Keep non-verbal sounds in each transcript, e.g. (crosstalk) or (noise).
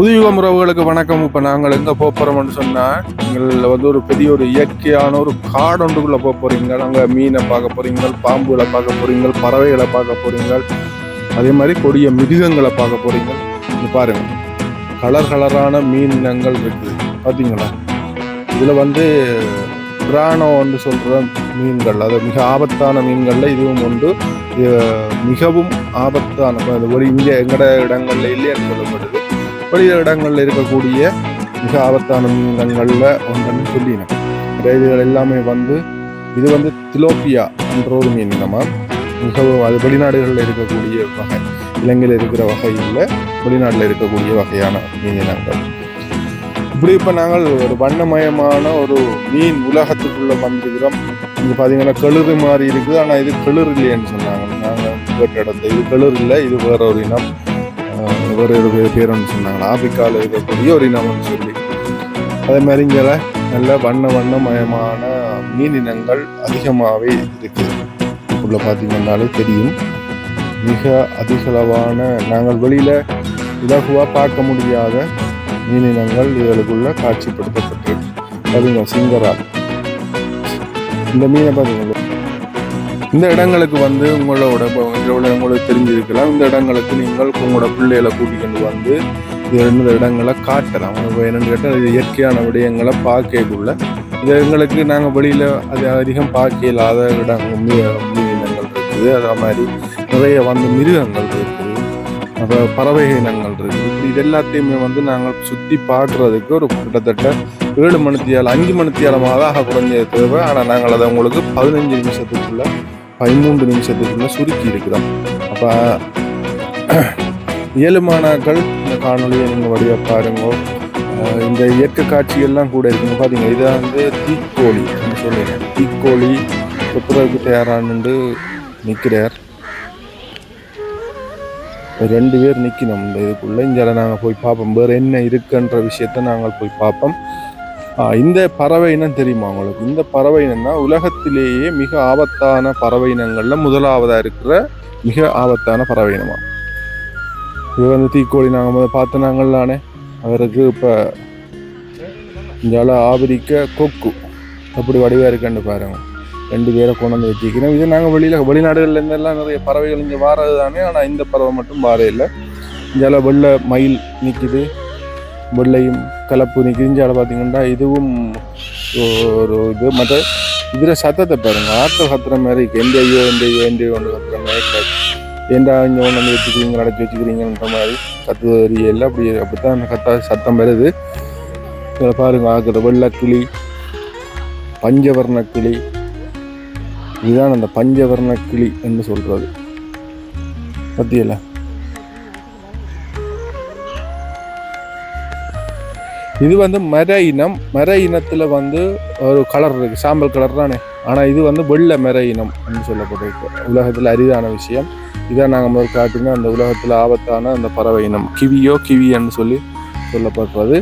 புதுயுகம் உறவுகளுக்கு வணக்கம். இப்போ நாங்கள் எங்கே போக போகிறோம்னு சொன்னால் நீங்கள் வந்து ஒரு பெரிய ஒரு இயற்கையான ஒரு காடொன்றுக்குள்ளே போக போகிறீங்க அங்கே மீனை பார்க்க போகிறீங்க பாம்புகளை பார்க்க போகிறீங்க பறவைகளை பார்க்க போகிறீங்க அதே மாதிரி கொடிய மிருகங்களை பார்க்க போகிறீங்க இங்க பாருங்கள் கலர் கலரான மீன் இனங்கள் இருக்குது. பார்த்தீங்களா இதில் வந்து பிராணோன்னு சொல்கிற மீன்கள் அது மிக ஆபத்தான மீன்களில் இதுவும் உண்டு. மிகவும் ஆபத்தான இப்ப இது வெளி இங்கே எங்கட இடங்கள்ல இல்லைன்னு வெளி இடங்களில் இருக்கக்கூடிய மிக ஆபத்தான மீன்களில் ஒன்றுன்னு சொல்லினேன் இதுகள் எல்லாமே வந்து இது வந்து திலோப்பியா என்ற ஒரு மீன் இனமா மிகவும் அது வெளிநாடுகளில் இருக்கக்கூடிய வகை இலங்கையில் இருக்கிற வகையில் வெளிநாட்டில் இருக்கக்கூடிய வகையான மீன் இனங்கள் இப்படி இப்போ நாங்கள் ஒரு வண்ணமயமான ஒரு மீன் உலகத்துக்குள்ளே வந்திருக்கிறோம். இங்கே பார்த்தீங்கன்னா கிளிறு மாதிரி இருக்குது. ஆனால் இது கிளிறு இல்லைன்னு சொன்னாங்க. நாங்கள் கேட்ட இடத்துல இது கிளிறு இல்லை இது வேற ஒரு இனம். ஒரு பேர் பேருன்னு சொன்னாங்க. ஆப்பிரிக்காவில் இருக்கக்கூடிய ஒரு இனம்னு சொல்லி. அதே மாதிரி இங்கே நல்ல வண்ண வண்ணமயமான மீன் இனங்கள் அதிகமாகவே இருக்குது உள்ள பார்த்தீங்கன்னாலே தெரியும். மிக அதிகளவான நாங்கள் வெளியில் இலகுவாக பார்க்க முடியாத மீனினங்கள் இதுகளுக்குள்ள காட்சிப்படுத்தப்பட்டிருக்கு. பாருங்க சிங்கரால் இந்த மீனை பார்த்தீங்களா இந்த இடங்களுக்கு வந்து உங்களோட இப்போ உங்களுக்கு தெரிஞ்சிருக்கலாம். இந்த இடங்களுக்கு நீங்கள் உங்களோட பிள்ளைகளை கூட்டிக்கிட்டு வந்து இந்த இடங்களை காட்டலாம். இப்போ கேட்டால் இது இயற்கையான விடயங்களை பார்க்கக்குள்ள. இது எங்களுக்கு நாங்கள் வெளியில் அது அதிகம் பார்க்க இல்லாத இடம் மீ- இருக்குது. அதே மாதிரி நிறைய வந்து மிருகங்கள் இருக்குது. அப்புறம் பறவை இனங்கள் இருக்குது. இப்படி இது எல்லாத்தையுமே வந்து நாங்கள் சுற்றி பார்க்குறதுக்கு ஒரு கிட்டத்தட்ட ஏழு மணித்தியால் அஞ்சு மணித்தியாலமாக ஆக குறைஞ்ச தேவை. ஆனால் நாங்கள் அதை உங்களுக்கு பதினஞ்சு நிமிஷத்துக்குள்ளே பதிமூன்று நிமிஷத்துக்குள்ளே சுருக்கி இருக்கிறோம். அப்போ (clears throat) இயலுமானாக்கள் இந்த காணொலியை நீங்கள் வழியாக பாருங்க. இந்த இயற்கை காட்சிகள்லாம் கூட இருக்குங்க பார்த்தீங்க இதை வந்து தீக்கோழி சொல்லுறேன் தீக்கோழி துப்புரவுக்கு தயாரானுண்டு நிற்கிறார். ரெண்டு பேர் நிற்கணும் இந்த இதுக்குள்ளே. இங்கே நாங்கள் போய் பார்ப்போம். வேறு என்ன இருக்குன்ற விஷயத்த நாங்கள் போய் பார்ப்போம். இந்த பறவை இனம் தெரியுமா உங்களுக்கு? இந்த பறவை இனம்னா உலகத்திலேயே மிக ஆபத்தான பறவை இனங்களில் முதலாவதாக இருக்கிற மிக ஆபத்தான பறவை இனமா? இது வந்து தீக்கோழி நாங்கள் முதல்ல பார்த்து நாங்கள்லானே அவருக்கு இப்போ இந்தியாவில் ஆபரிக்க கொக்கு. அப்படி வடிவாக இருக்குன்னு பாருங்க. ரெண்டு பேரை கொண்டு வந்து வச்சுக்கிறோம் இது நாங்கள் வெளியில் வெளிநாடுகள்லேருந்தெல்லாம் நிறைய பறவைகள் இங்கே வாரது தானே. ஆனால் இந்த பறவை மட்டும் வார இல்லை. இங்கால வெள்ளை மயில் நிற்கிது வெள்ளையும் கலப்பு நிற்கிது இங்கால பார்த்தீங்கன்னா இதுவும் ஒரு இது. மற்ற இதில் சத்தத்தை பாருங்க. ஆற்று சத்திர மாதிரி எந்த ஐயோ எந்த ஐயோ எந்த ஐயோ ஒன்று சத்திர மாதிரி இருக்கு. இங்கே ஒன்று வந்து வச்சுக்கிறீங்க அடைச்சி வச்சுக்கிறீங்கன்ற மாதிரி கத்து எல்லாம் அப்படி அப்படித்தான் அந்த கத்தா சத்தம் வருது. இதில் பாருங்கள் ஆக்கிற வெள்ளக்கிளி பஞ்சவர்ண கிளி. இதுதான் அந்த பஞ்சவர்ண கிளி என்று சொல்கிறது பத்தியல இது வந்து மர இனம். மர இனத்தில் வந்து ஒரு கலர் இருக்கு. சாம்பல் கலர் தானே. ஆனால் இது வந்து வெள்ளை மர இனம் அப்படின்னு சொல்லப்பட்டிருக்கு உலகத்தில் அரிதான விஷயம். இதான் நாங்கள் முதல் காட்டினா அந்த உலகத்தில் ஆபத்தான அந்த பறவை இனம். கிவியோ கிவியன்னு சொல்லி சொல்லப்படுறது.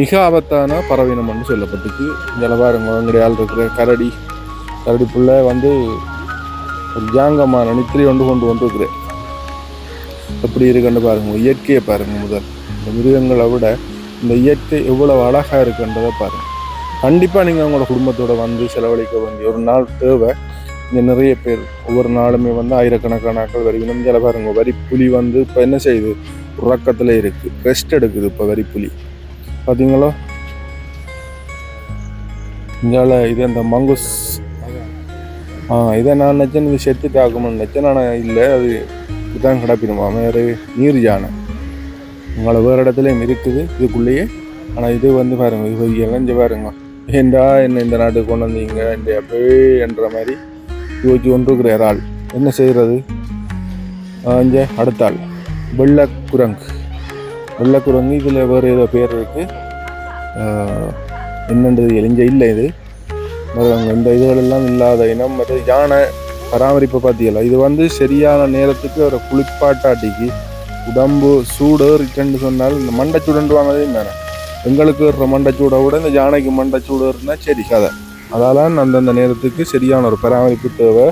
மிக ஆபத்தான பறவை இனம் என்று சொல்லப்பட்டிருக்கு. இதில் பாருங்க எங்களுடைய இருக்கிற கரடி. கரடி புள்ள வந்து ஒரு ஜாங்கமான நித்திரை ஒன்று கொண்டு வந்துருக்குறேன் எப்படி இருக்குன்னு பாருங்க இயற்கையை பாருங்கள் முதல். இந்த மிருகங்களை விட இந்த இயற்கை எவ்வளவு அழகா இருக்குன்றதை பாருங்க. கண்டிப்பா நீங்க உங்களோட குடும்பத்தோட வந்து செலவழிக்க வேண்டிய ஒரு நாள் தேவை. இங்கே நிறைய பேர் ஒவ்வொரு நாளுமே வந்து ஆயிரக்கணக்கான ஆட்கள் வருகணும் இங்கே பாருங்க வரிப்புலி வந்து இப்போ என்ன செய்யுது? உறக்கத்தில் இருக்கு. ரெஸ்ட் எடுக்குது இப்போ வரி புலி. பார்த்தீங்களா இங்கால இது அந்த மங்குஸ். ஆ இதை நான் நினச்சேன் இது செத்துட்டு ஆகும்னு நினச்சேன். ஆனால் இல்லை அது இதுதான் கிடப்பிடுமா? வேறு நீர் யானை. உங்களை வேறு இடத்துலையும் இருக்குது இதுக்குள்ளேயே. ஆனால் இது வந்து பாருங்க இது இளைஞ்சு பாருங்க. ஏண்டா என்ன இந்த நாட்டுக்கு கொண்டு வந்தீங்க? இந்த அப்படியே என்ற மாதிரி யோசிச்சு கொண்டிருக்கிற ஆள். என்ன செய்கிறது இங்கே அடுத்த ஆள். வெள்ளக்குரங்கு. வெள்ளக்குரங்கு இதில் வேறு ஏதோ பேர் இருக்குது என்னன்றது எளிஞ்ச இல்லை இது. இந்த இதுகளெல்லாம் இல்லாத இனம் மற்ற யானை பராமரிப்பு பார்த்தீங்களா இது வந்து சரியான நேரத்துக்கு ஒரு குளிப்பாட்டாட்டிக்கு உடம்பு சூடு இருக்குன்னு சொன்னால் இந்த மண்டை சூடுன்னு வாங்கதே தானே எங்களுக்கு இருக்கிற மண்டை சூடை விட இந்த யானைக்கு மண்டை சூடு இருந்தால் சரி கதை. அதால் அந்தந்த நேரத்துக்கு சரியான ஒரு பராமரிப்பு தேவை.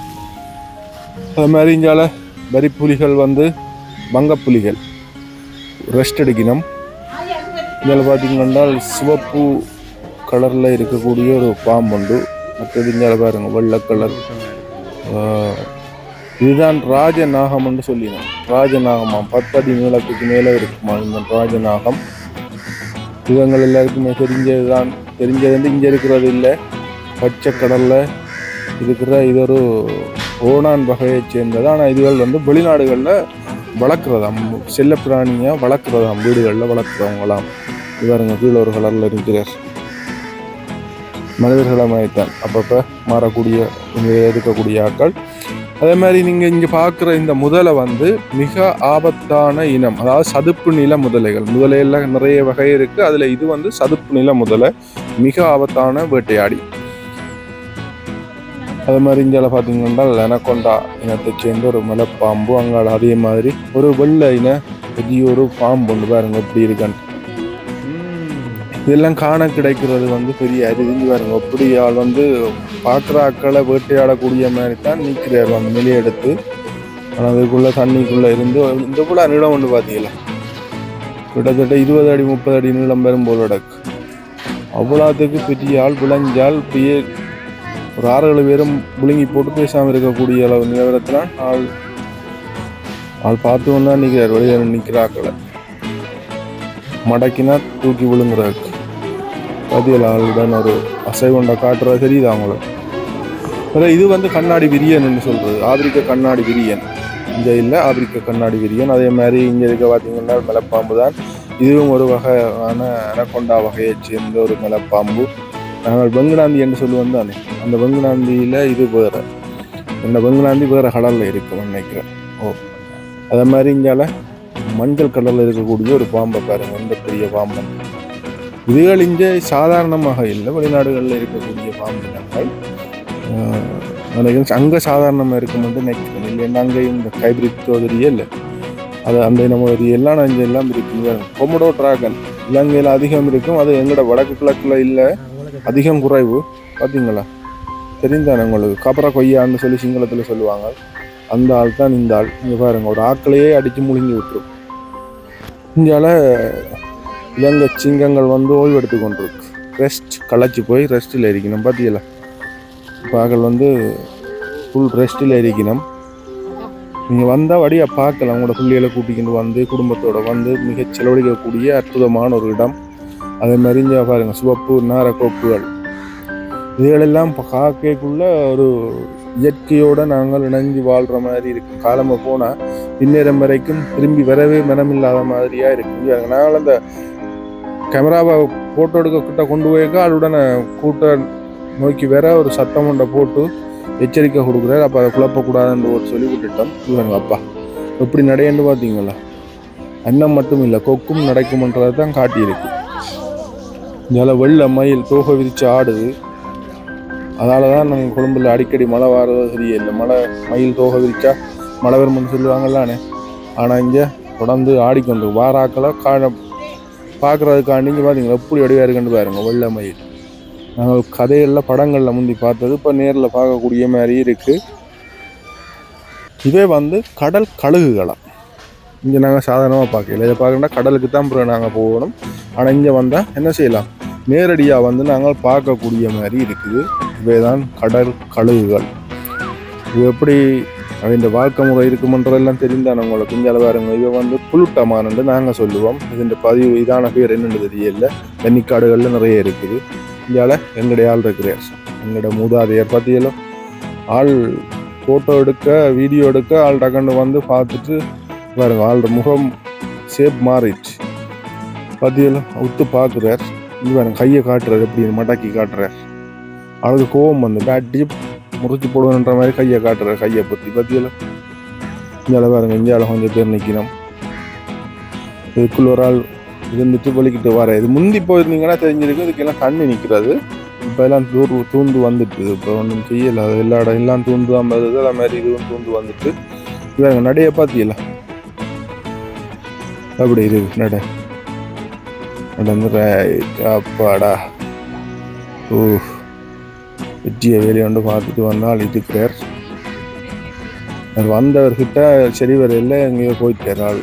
அது மாதிரி இங்கால வரிப்புலிகள் வந்து வங்கப்புலிகள். ரெஸ்ட் எடுக்கணும். இதில் பார்த்தீங்கன்னா சிவப்பு கலரில் இருக்கக்கூடிய ஒரு பாம்பு உண்டு மற்றது இங்கே பாருங்கள் வெள்ளை கலர் இதுதான் இதுதான் ராஜநாகம்னு சொல்லினோம். ராஜநாகமாம். பத்தடி நீளத்துக்கு மேலே இருக்குமா இந்த ராஜநாகம். இவங்கள் எல்லாருக்குமே தெரிஞ்சதுதான். தெரிஞ்சது வந்து இங்கே இருக்கிறது இல்லை. பச்சை கடலில் இருக்கிற இது ஒரு ஓணான் வகையை சேர்ந்தது. ஆனால் இதுகள் வந்து வெளிநாடுகளில் வளர்க்குறதாம். செல்ல பிராணியாக வளர்க்குறதாம். வீடுகளில் வளர்க்குறவங்களாம். இவருங்க கீழே ஒரு கலரில் இருக்கிறார். மனிதர்களை அப்பப்போ மாறக்கூடிய இங்கே இருக்கக்கூடிய ஆட்கள் அதே மாதிரி நீங்கள் இங்கே பார்க்குற இந்த முதலை வந்து மிக ஆபத்தான இனம். அதாவது சதுப்பு நில முதலைகள். முதலையெல்லாம் நிறைய வகை இருக்குது அதில் இது வந்து சதுப்பு நில முதலை மிக ஆபத்தான வேட்டையாடி. அது மாதிரி இந்தியாவில் பார்த்தீங்கன்னா லெனக்கொண்டா இனத்தை சேர்ந்த ஒரு மலைப்பாம்பு அங்கால அதே மாதிரி ஒரு வெள்ளை இன பெரிய ஒரு பாம்பு ஒன்று பாருங்க எப்படி இருக்கான்னு. இதெல்லாம் காண கிடைக்கிறது வந்து பெரிய அருவி வருங்க அப்படி ஆள் வந்து பார்க்குற ஆக்களை வேட்டையாடக்கூடிய மாதிரி தான் நிற்கிறார் அந்த நிலையை எடுத்து. ஆனால் அதுக்குள்ளே தண்ணிக்குள்ளே இருந்து இந்த கூட நீளம் ஒன்று பார்த்தீங்களா கிட்டத்தட்ட இருபது அடி முப்பது அடி நீளம் பெறும் போல் அடக்கு அவ்வளோத்துக்கு பெரிய ஆள் விளைஞ்சால் பெரிய ஒரு ஆறு ஏழு பேரும் விழுங்கி போட்டு பேசாமல் இருக்கக்கூடிய அளவு நிலவரத்தில் ஆள் ஆள் பார்த்து வந்தா நிற்கிறார் வெளியில் நிற்கிறாக்களை மடக்கினா தூக்கி விழுங்குறாருக்கு பதியல் ஆளுடன் ஒரு அசைவண்டை காட்டுறது தெரியுது அவங்களுக்கு இது வந்து கண்ணாடி விரியன்னு சொல்கிறது ஆப்பிரிக்க கண்ணாடி விரியன். இங்கே இல்லை ஆப்பிரிக்க கண்ணாடி விரியன். அதே மாதிரி இங்கே இருக்க பார்த்தீங்கன்னா மலைப்பாம்பு தான். இதுவும் ஒரு வகையான அனக்கொண்டா வகையைச் சேர்ந்த ஒரு மலைப்பாம்பு நாங்கள் வெங்குநாந்தி என்று சொல்லுவோம் தானே. அந்த வெங்குநாந்தியில் இது வேறு. இந்த வெங்குநாந்தி வேறு கடலில் இருக்கும் நினைக்கிறேன். ஓ. அதே மாதிரி இங்கால மஞ்சள் கலரில் இருக்கக்கூடிய ஒரு பாம்பை பாருங்கள் இந்த பெரிய பாம்பு. இதுகள் இங்கே சாதாரணமாக இல்லை. வெளிநாடுகளில் இருக்கக்கூடிய பாம்பு இனங்கள். அங்கே சாதாரணமாக இருக்கும் வந்து நினைக்கிறேன். இல்லைன்னா அங்கே இந்த ஹைபிரிட் தோதரியே இல்லை. அது அந்த இனமோதரி எல்லாம் நான் இங்கே எல்லாம் இருக்குங்க கொமடோ டிராகன் இலங்கையில் அதிகம் இருக்கும். அது எங்களோட வடக்கு கிழக்கில் இல்லை. அதிகம் குறைவு. பார்த்தீங்களா? தெரிந்தானே உங்களுக்கு? கபரா கொய்யான்னு சொல்லி சிங்களத்தில் சொல்லுவாங்க. அந்த ஆள் தான் இந்த ஆள். இங்கே பாருங்கள் ஒரு ஆக்களையே அடித்து முழுங்கி விட்டுரும். இந்தியாவில் இலங்கை சிங்கங்கள் வந்து ஓய்வு எடுத்து கொண்டிருக்கு. ரெஸ்ட் களைச்சி போய் ரெஸ்ட்டில் இருக்கணும் பார்த்தீங்களா பாக்கள் வந்து ஃபுல் ரெஸ்ட்டில் இருக்கணும். நீங்கள் வந்தால் வழியாக பார்க்கலாம். உங்களோட பிள்ளைகளை கூட்டிக்கிட்டு வந்து குடும்பத்தோடு வந்து மிக செலவழிக்கக்கூடிய அற்புதமான ஒரு இடம். அதே மாதிரி இங்கே பாருங்கள் சிவப்பு நாரக்கோப்புகள். இதுகளெல்லாம் காக்கைக்குள்ள ஒரு இயற்கையோடு நாங்கள் இணைஞ்சு வாழ்கிற மாதிரி இருக்கும். காலமாக போனால் பின்னேறம் வரைக்கும் திரும்பி வரவே மனமில்லாத மாதிரியாக இருக்கு நாங்கள் அந்த கேமராவை ஃபோட்டோ எடுக்கக்கிட்ட கொண்டு போயிருக்க? ஆளுடனே கூட்ட நோக்கி வேற ஒரு சத்தம் ஒன்றை போட்டு எச்சரிக்கை கொடுக்குறாரு. அப்போ அதை குழப்பக்கூடாதுன்னு ஒரு சொல்லி விட்டுட்டோம் இவங்க அப்பா எப்படி நடையன்னு பார்த்தீங்களா? அன்னம் மட்டும் இல்லை கொக்கும் நடக்கும்ன்றது தான் காட்டியிருக்கு. இதில் வெள்ள மயில் தோகை விரித்து ஆடுது. அதனால தான் நாங்கள் கொழும்புல அடிக்கடி மழை வர்றது சரியில்லை மழை மயில் தோகை விரிச்சா மழை வரும்னு சொல்லுவாங்கல்லானே ஆனால் இங்கே தொடர்ந்து ஆடிக்கொண்டு வாராக்களை காண பார்க்குறதுக்காண்டிங்க பார்த்தீங்களா எப்படி வடிவாக இருக்குன்னு பாருங்கள் வெள்ளை மயில். நாங்கள் கதைகளில் படங்களில் முந்தி பார்த்தது இப்போ நேரில் பார்க்கக்கூடிய மாதிரி இருக்குது இதே வந்து கடல் கழுகுகளாம். இங்கே நாங்கள் சாதாரணமாக பார்க்கல. இதை பார்க்கணுன்னா கடலுக்கு தான் பிறகு நாங்கள் போகணும். ஆனால் இங்கே வந்தால் என்ன செய்யலாம்? நேரடியாக வந்து நாங்கள் பார்க்கக்கூடிய மாதிரி இருக்குது. இவை தான் கடல் கழுகுகள். இது எப்படி இந்த வாழ்க்கை முறை இருக்குமன்றதெல்லாம் தெரிந்தான உங்களுக்கு இந்த பாருங்க இவ வந்து புலுட்டமானு நாங்கள் சொல்லுவோம். இதன் பதிவு இதான பேர் என்னென்னு தெரியல. வெண்ணிக்காடுகளில் நிறைய இருக்குது. இந்தியாவில் எங்களுடைய ஆள் இருக்கிறார். எங்களோட மூதாதையர் பற்றியெல்லாம் ஆள் ஃபோட்டோ எடுக்க வீடியோ எடுக்க ஆள் டக்குன்னு வந்து பார்த்துட்டு பாருங்க ஆளோட முகம் ஷேப் மாறிடுச்சு. பற்றியெல்லாம் உத்து பார்க்குறார். இது பாருங்க கையை காட்டுறாரு எப்படி மடக்கி காட்டுறார். அவளுக்கு கோவம் வந்து அடிச்சு முறிச்சு போடுவேன்ற மாதிரி கையை காட்டுற கையை பற்றி பற்றியெல்லாம் இந்தியாவில் பாருங்க இந்தியாவில் கொஞ்சம் பேர் நிற்கணும் இதுக்குள்ள ஒரு ஆள் இருந்துட்டு வலிக்கிட்டு வர இது முந்தி போயிருந்தீங்கன்னா தெரிஞ்சிருக்கு இதுக்கெல்லாம் தண்ணி நிற்கிறது இப்போ எல்லாம் தூர் தூந்து வந்துட்டு இப்போ ஒன்றும் செய்யலை அது எல்லா இடம் எல்லாம் தூந்து தான் வருது அதே மாதிரி இதுவும் தூந்து வந்துட்டு இவங்க நடைய பார்த்தீங்களா அப்படி இருக்கு நட நடந்து அப்பாடா ஓ வெற்றியை வேலையை வந்து பார்த்துட்டு வந்தால் இருக்கிறார் வந்தவர்கிட்ட சரி வரையில் எங்கேயோ போயிட்டார் ஆள்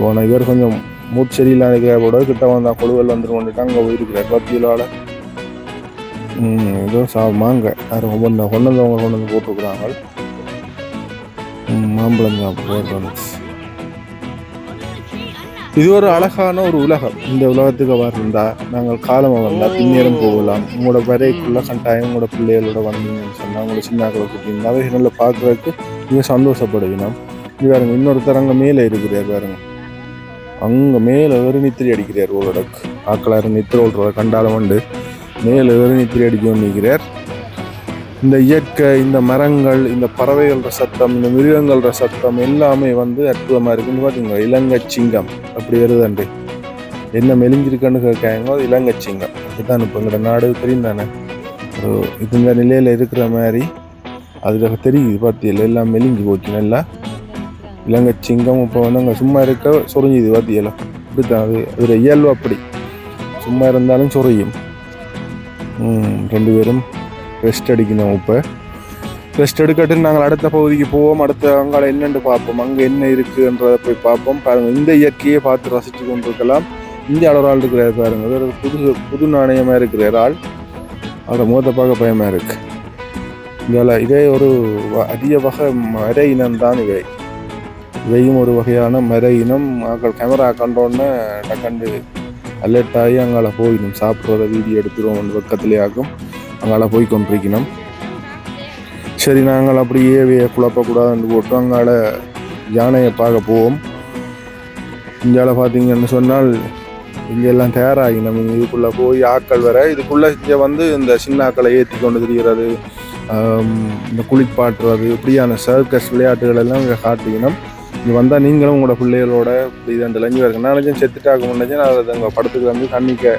போன இவர் கொஞ்சம் மூச்செடியெலாம் இருக்கிற கூட கிட்ட வந்தால் கொழுவல் வந்துட்டு வந்துட்டு அங்கே போயிருக்கிறார். பத்தியிலால். ஏதோ சா மாங்க யாரும் கொண்டு வந்தவங்க கொண்டு வந்து போட்டிருக்கிறாங்க. மாம்பழம் சாப்பிட்டு வந்துச்சு. இது ஒரு அழகான ஒரு உலகம். இந்த உலகத்துக்கு வரந்தா நாங்கள் காலமாக வந்தால் பின்னேறம் போகலாம். உங்களோட வரைக்குள்ள கட்டாயம் உங்களோட பிள்ளைகளோட வந்தீங்கன்னு சொன்னால் உங்களோட சின்னாக்களை கூட்டிங்கன்னா அவைகளை பார்க்குறதுக்கு நீங்கள் சந்தோஷப்படுவீனம் இது பாருங்க இன்னொருத்தர் அங்கே மேலே இருக்கிறார் பாருங்க. அங்கே மேலே ஒரு நித்திரி அடிக்கிறார் உங்களோட ஆக்களாரு நித்திர ஓடுறத கண்டாலும் உண்டு. மேலே ஒரு நித்திரி அடிக்க நிற்கிறார் இந்த இயற்கை இந்த மரங்கள் இந்த பறவைகளோட சத்தம் இந்த மிருகங்களோட சத்தம் எல்லாமே வந்து அற்புதமாக இருக்குன்னு பார்த்தீங்க இலங்கை சிங்கம். அப்படி வருதாண்டு என்ன மெலிஞ்சிருக்குன்னு கேட்காங்க அது இலங்கை சிங்கம். அதுதான் இப்போ எங்களோட நாடு தெரியும் தானே ஒரு இந்த நிலையில் இருக்கிற மாதிரி அதில் தெரியுது. பார்த்தியல எல்லாம் மெலிஞ்சு போச்சு. நல்லா இலங்கை சிங்கம் இப்போ வந்து அங்கே சும்மா இருக்க சொரிஞ்சுது. பார்த்தியல இப்படித்தான் அது அதில் இயல்பு அப்படி. சும்மா இருந்தாலும் சொரியும். ரெண்டு பேரும். ரெஸ்ட் அடிக்கணும் இப்போ. ரெஸ்ட் எடுக்கட்டு நாங்கள் அடுத்த பகுதிக்கு போவோம். அடுத்த அங்கால என்னென்று பார்ப்போம். அங்கே என்ன இருக்குன்றதை போய் பார்ப்போம். பாருங்கள் இந்த இயற்கையை பார்த்து ரசித்து கொண்டிருக்கலாம். இந்திய ஒரு ஆள் இருக்கிறார் பாருங்கள் ஒரு புது புது நாணயமாக இருக்கிற ஆள். அவரோட முகத்தை பார்க்க பயமாக இருக்கு. இதில் இதே ஒரு வ- அரிய வகை மர இனம் தான் இவை. இவையும் ஒரு வகையான மர இனம். ஆக்கள் கேமரா கண்டோன்னே டக்கண்டு அலர்ட் ஆகி அங்கால போயிடும். சாப்பிட்றத வீடியோ எடுத்துருவோம் பக்கத்துலேயே ஆகும். அங்கால போய் கொண்டிருக்கணும். சரி நாங்கள் அப்படியே குழப்பக்கூடாதுன்னு போட்டு அங்கால யானையை பார்க்க போவோம். இந்தியாவில் பார்த்தீங்கன்னு சொன்னால் இங்கே எல்லாம் தயாராகி நம்ம இதுக்குள்ளே போய் ஆக்கள் வர இதுக்குள்ளே இங்கே வந்து இந்த சின்ன ஆக்களை ஏற்றி கொண்டு திரிகிறது இந்த குளிப்பாட்டுறது இப்படியான சர்க்கஸ் விளையாட்டுகள் எல்லாம் இங்கே காட்டிக்கணும் இங்கே வந்தால் நீங்களும் உங்களோட பிள்ளைகளோட இப்படி ரெண்டு லஞ்சு இருக்கு நான் செத்துட்டாக்க முன்னாச்சும் நான் அதை அங்கே படத்துக்கு வந்து தண்ணிக்க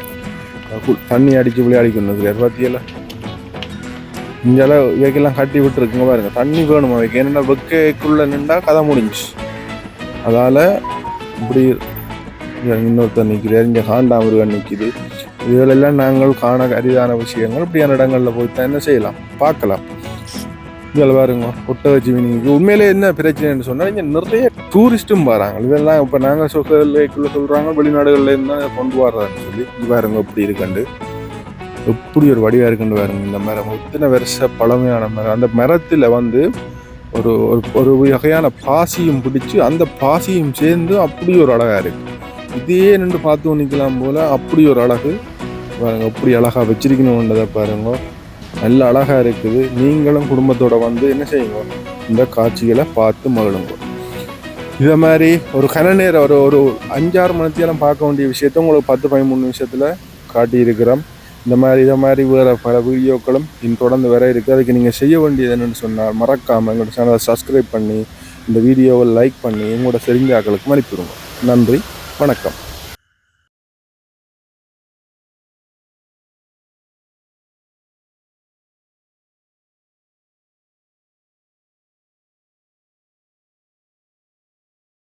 தண்ணி அடித்து விளையாடிக்கணும் கொண்டு இங்கெல்லாம் இவைக்கெல்லாம் கட்டி விட்டுருக்குங்க பாருங்க. தண்ணி வேணும்? அவைக்கு என்னென்னா வெக்கைக்குள்ளே நின்றா கதை முடிஞ்சுச்சு. அதால் இப்படி இன்னொருத்தர் நிற்கிறார் இங்கே காண்டாமிருகன் நிற்கிது இதுகளெல்லாம் நாங்கள் காண அரிதான விஷயங்கள். இப்படியான இடங்களில் போய் தான் என்ன செய்யலாம்? பார்க்கலாம். இதில் பாருங்க ஒட்டகச்சிவினிக்கு உண்மையிலே என்ன பிரச்சனைன்னு சொன்னால் இங்கே நிறைய டூரிஸ்ட்டும் வராங்க. இதெல்லாம் இப்போ நாங்கள் சொற்களுக்குள்ள சொல்கிறாங்க வெளிநாடுகள்லேருந்து தான் கொண்டு வர்றாங்கன்னு சொல்லி. இது பாருங்க இப்படி இருக்கண்டு எப்படி ஒரு வடிவாக இருக்குன்னு பாருங்க. இந்த மரம் இத்தனை வருஷ பழமையான மரம். அந்த மரத்தில் வந்து ஒரு ஒரு- ஒரு வகையான பாசியும் பிடிச்சி அந்த பாசியும் சேர்ந்து அப்படி ஒரு அழகாக இருக்குது இதே நின்று பார்த்து நிற்கலாம் போல் அப்படி ஒரு அழகு. பாருங்கள் எப்படி அழகாக வச்சிருக்கணுன்றதை பாருங்கள் நல்ல அழகாக இருக்குது. நீங்களும் குடும்பத்தோடு வந்து என்ன செய்யுங்க? இந்த காட்சிகளை பார்த்து மகிழுங்க. இதை மாதிரி ஒரு கன நேரம் ஒரு ஒரு அஞ்சாறு மணித்தியாலும் பார்க்க வேண்டிய விஷயத்த உங்களுக்கு பத்து பதிமூணு நிமிஷத்தில் காட்டியிருக்கிறோம். இந்த மாதிரி இதை மாதிரி வேறு பல வீடியோக்களும் இன் தொடர்ந்து வர இருக்குது அதுக்கு நீங்கள் செய்ய வேண்டியது என்னென்னு சொன்னால் மறக்காமல் எங்களோட சேனலை சப்ஸ்கிரைப் பண்ணி இந்த வீடியோவை லைக் பண்ணி உங்களோட தெரிஞ்ச ஆக்களுக்கு அனுப்பிடுங்க நன்றி வணக்கம்.